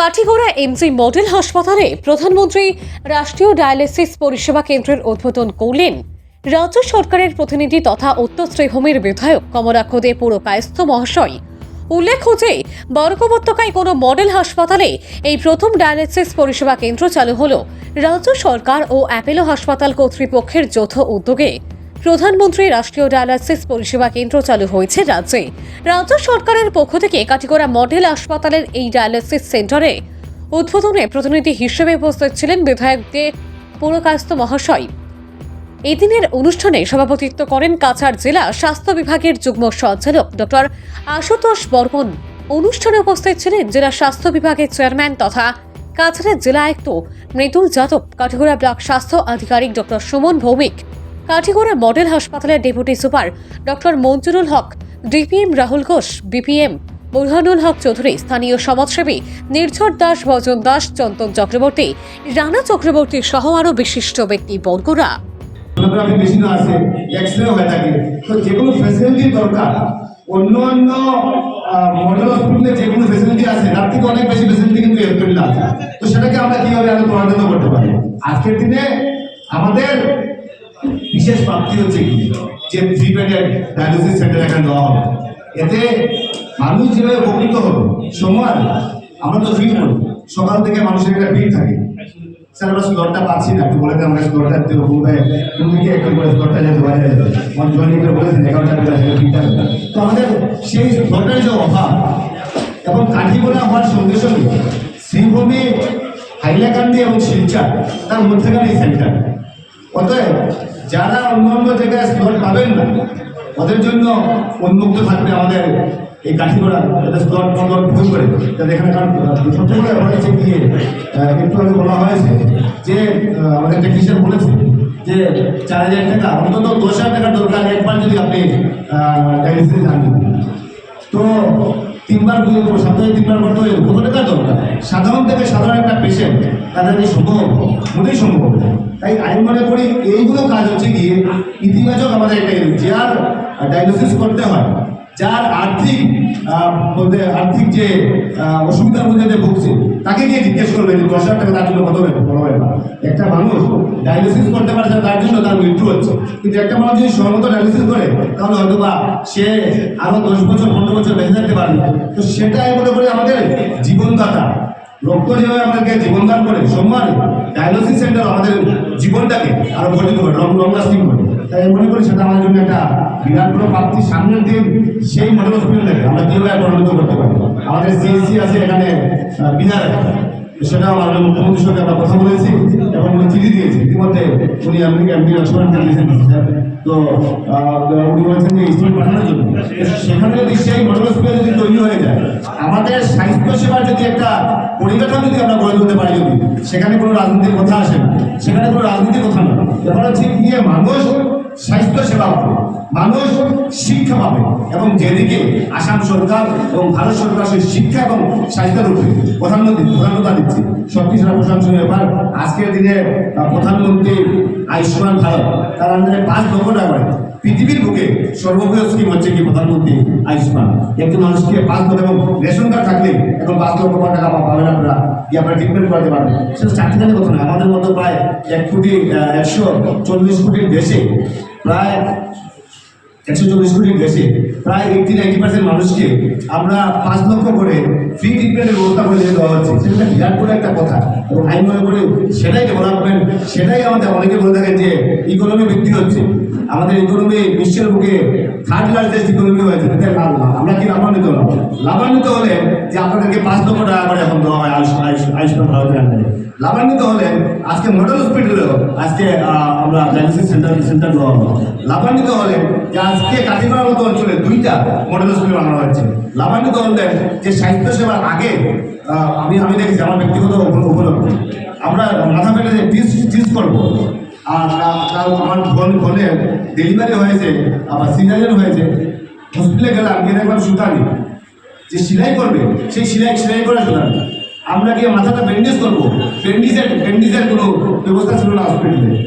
Kathigora MG model হাসপাতালে প্রধানমন্ত্রী রাষ্ট্রীয় ডায়ালিসিস পরিষেবা কেন্দ্রের উদ্বোধন করলেন। রাজ্য সরকারের প্রতিনিধি তথা উত্তর শ্রীভূমির বিধায়ক কমলাক্ষ দে পুরকায়স্থ মহাশয়। উল্লেখ্য যে বর্গ উপত্যকায় কোনো মডেল হাসপাতালে এই প্রথম ডায়ালিসিস পরিষেবা কেন্দ্র চালু হল। রাজ্য সরকার ও অ্যাপেলো হাসপাতাল কর্তৃপক্ষের যৌথ উদ্যোগে। প্রধানমন্ত্রী রাষ্ট্রীয় ডায়ালিসিস পরিষেবা কেন্দ্র চালু হয়েছে রাজ্যে। রাজ্য সরকারের পক্ষ থেকে কাটিগড়া মডেল হাসপাতালের এই ডায়ালিসিস সেন্টারে উদ্বোধনে প্রতিনিধি হিসেবে উপস্থিত ছিলেন বিধায়ক দে পুরকায়স্থ মহাশয়। এদিনের অনুষ্ঠানে সভাপতিত্ব করেন কাছাড় জেলা স্বাস্থ্য বিভাগের যুগ্ম সঞ্চালক ডক্টর আশুতোষ বর্মন। অনুষ্ঠানে উপস্থিত ছিলেন জেলা স্বাস্থ্য বিভাগের চেয়ারম্যান তথা কাছাড়ের জেলা আয়ুক্ত মৃদুল যাদব কাঠিগড়া ব্লক স্বাস্থ্য আধিকারিক ডক্টর সুমন ভৌমিক কাঠিগড়া মডেল হাসপাতালের deputy super doctor Manjurul Haque, DPM Rahul Ghosh, BPM Burhanul Haque Choudhury, স্থানীয় সমাজসেবী নির্ঝর দাস, ভজন দাস চন্তন চক্রবর্তী, রানা চক্রবর্তী সহ আরও বিশিষ্ট ব্যক্তি বর্গরা অন্য অন্য মডেল হসপিটালে যে কোনো আছে, তার থেকে অনেক বেশি কিন্তু আছে। তো সেটাকে আমরা কীভাবে ত্বরান্বিত করতে পারি? আজকের দিনে আমাদের বিশেষ প্রাপ্তি হচ্ছে কি? যে থ্রি ডায়ালিসিস সেন্টার এখানে দেওয়া হবে। এতে মানুষ যেভাবে উপকৃত হবে, সময়, আমরা তো ফিল করি সকাল থেকে মানুষের একটা ভিড় থাকে। স্যার, আমরা স্লটটা পাচ্ছি না। একটু বলে দেন আমরা স্লটটা, একটু ঘুরে ঘুমিয়ে একটু করে স্লটটা যেতে পারে করে বলেছেন এগারোটা করে হবে। তো আমাদের সেই স্লটের যে অভাব এবং কাঠিগোড়া হওয়ার সঙ্গে সঙ্গে শ্রীভূমি, হাইলাকান্দি এবং শিলচর, তার মধ্যেখানে এই সেন্টার। অতএব যারা অন্য অন্য জায়গায় স্লট পাবেন না, ওদের জন্য উন্মুক্ত থাকবে আমাদের এই কাঠিগোড়া, যাতে স্লট স্লট ভুল করে। যাতে এখানে কারণ সবথেকে হয়েছে গিয়ে একটু আগে বলা হয়েছে যে আমাদের টেকনিশিয়ান বলেছে যে, চার হাজার টাকা, অন্তত দশ হাজার টাকার দরকার। একবার যদি আপনি তো তিনবার পুজো করব সপ্তাহে তিনবার করতে হবে কত টাকা দরকার। সাধারণ থেকে সাধারণ একটা পেশেন্ট তাদের এই সম্ভব, মোটেই সম্ভব তাই আমি মনে করি এইগুলো কাজ হচ্ছে গিয়ে ইতিবাচক আমাদের একটা যার ডায়ালিসিস করতে হয়, যার আর্থিক বলতে আর্থিক যে অসুবিধার মধ্যে দিয়ে ভুগছে, তাকে গিয়ে জিজ্ঞেস করবে যে দশ হাজার টাকা তার জন্য কত হবে? একটা মানুষ ডায়ালিসিস তার মৃত্যু হচ্ছে। কিন্তু একটা মানুষ যদি সমত ডায়ালিসিস করে, তাহলে হয়তো বা সে আরও দশ বছর, পনেরো বছর বেঁচে থাকতে পারবে। তো সেটাই মনে করি আমাদের জীবনদাতা, রক্ত যেভাবে আমাদেরকে জীবনদান করে সম্মান ডায়ালিসিস সেন্টার আমাদের জীবনটাকে আরও গঠিত করে লং লং লাস্টিং করে। তাই মনে করি সেটা আমাদের জন্য একটা বিরাট বড় প্রাপ্তি সামনের দিন, সেই মডেল হসপিটালটাকে আমরা কীভাবে পরিণত করতে পারি? আমাদের সিএসসি আছে এখানে বিধায়ক। সেটাও আমাদের মুখ্যমন্ত্রীর সঙ্গে আমরা কথা বলেছি এবং চিঠি দিয়েছি ইতিমধ্যে উনি আপনি এমনি রেস্টুরেন্ট দিয়েছেন স্যার। তো উনি বলেছেন যে স্টুডেন্ট পাঠানোর জন্য সেখানে যদি সেই হসপিটাল যদি তৈরি হয়ে যায় আমাদের স্বাস্থ্য সেবার যদি একটা পরিকাঠামো যদি আমরা গড়ে তুলতে পারি যদি, সেখানে কোনো রাজনীতির কথা আসে না। সেখানে কোনো রাজনীতির কথা না। ব্যাপার হচ্ছে গিয়ে মানুষ স্বাস্থ্য সেবা পাবে, মানুষ শিক্ষা পাবে এবং যেদিকে আসাম সরকার এবং ভারত সরকার সেই শিক্ষা এবং স্বাস্থ্যের উপরে প্রধানমন্ত্রী, প্রধানতা দিচ্ছে। সবকিছুর প্রশংসনীয় ব্যাপার। আজকের দিনে প্রধানমন্ত্রী আয়ুষ্মান ভারত, তার আন্ডারে পাঁচ লক্ষ টাকা পৃথিবীর বুকে সর্ববৃহৎ স্কিম হচ্ছে কি প্রধানমন্ত্রী আয়ুষ্মান। একজন মানুষকে পাঁচ লক্ষ এবং রেশন কার্ড থাকলে এখন পাঁচ লক্ষ টাকা পাবেন আপনারা কি আপনারা ট্রিটমেন্ট করাতে পারবেন। সেটা চাকরিদানের কথা না আমাদের মতো প্রায় এক কোটি একশো চল্লিশ কোটির দেশে প্রায় একশো চল্লিশ কোটি দেশে, প্রায় এইটি নাইনটি পার্সেন্ট মানুষকে আমরা পাঁচ লক্ষ করে ফ্রি ট্রিটমেন্টের ব্যবস্থা করে দিয়ে দেওয়া হচ্ছে। সেটা বিরাট করে একটা কথা। এবং আমি মনে করি সেটাই ডেভেলপমেন্ট সেটাই আমাদের অনেকে বলে থাকেন যে ইকোনমি বৃদ্ধি হচ্ছে। আমাদের ইকোনমি বিশ্বের বুকে থার্ড লার্জেস্ট ইকোনমি হয়েছে। লাভ। না। আমরা কি লাভান্বিত হলাম? লাভান্বিত হলে যে আপনাদেরকে পাঁচ লক্ষ টাকা করে এখন দেওয়া হয় আয়ুষ আয়ুষ আয়ুষ্মান ভারতের আন্ডারে। লাভান্বিত হলে আজকে মডেল হসপিটালেও আজকে আমরা ডায়ালিসিস সেন্টার সেন্টার দেওয়া হলো লাভান্বিত হলে যে আজকে কাটিমার মতো অঞ্চলে দুইটা মডেল হসপিটাল বানানো হয়েছে। লাভান্বিত হলেন যে স্বাস্থ্য সেবার আগে আমি আমি দেখেছি, আমার ব্যক্তিগত উপ- উপলব্ধি। আমরা মাথা পেটে যে টিস টিস করব। আর কারণ আমার ফোন, ফোনে ডেলিভারি হয়েছে, আবার সিজারিয়ান হয়েছে। হসপিটালে গেলাম, গিয়ে দেখলাম সুতা নেই যে সেলাই করবে, সেই সেলাই সেলাই করা সুতা নেই আমরা গিয়ে মাথাটা ব্যান্ডেজ করব। ব্যান্ডেজের ব্যান্ডেজের কোনো ব্যবস্থা ছিল না হসপিটালে